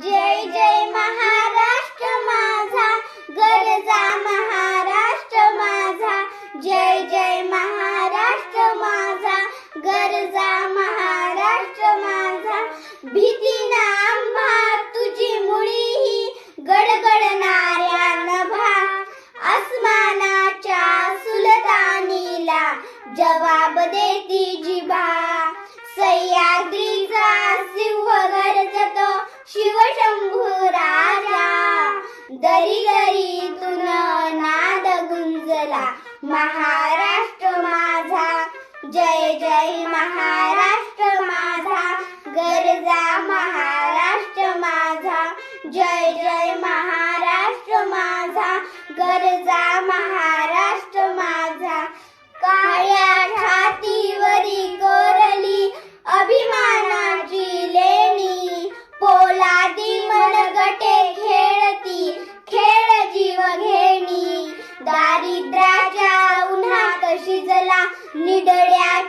जय जय महाराष्ट्र माझा गरजा महाराष्ट्र माझा. जय जय महाराष्ट्र माझा गरजा महाराष्ट्र माझा. भीती ना तुझी मुळी ही गडगडणाऱ्या नभा आसमानाच्या सुलतानीला जवाब देती जिभा घरी घरी नाद गुंजला. महाराष्ट्र माझा जय जय महाराष्ट्र माझा. गरजा महाराष्ट्र माझा जय जय महाराष्ट्र माझा. गरजा महाराष्ट्र शिजला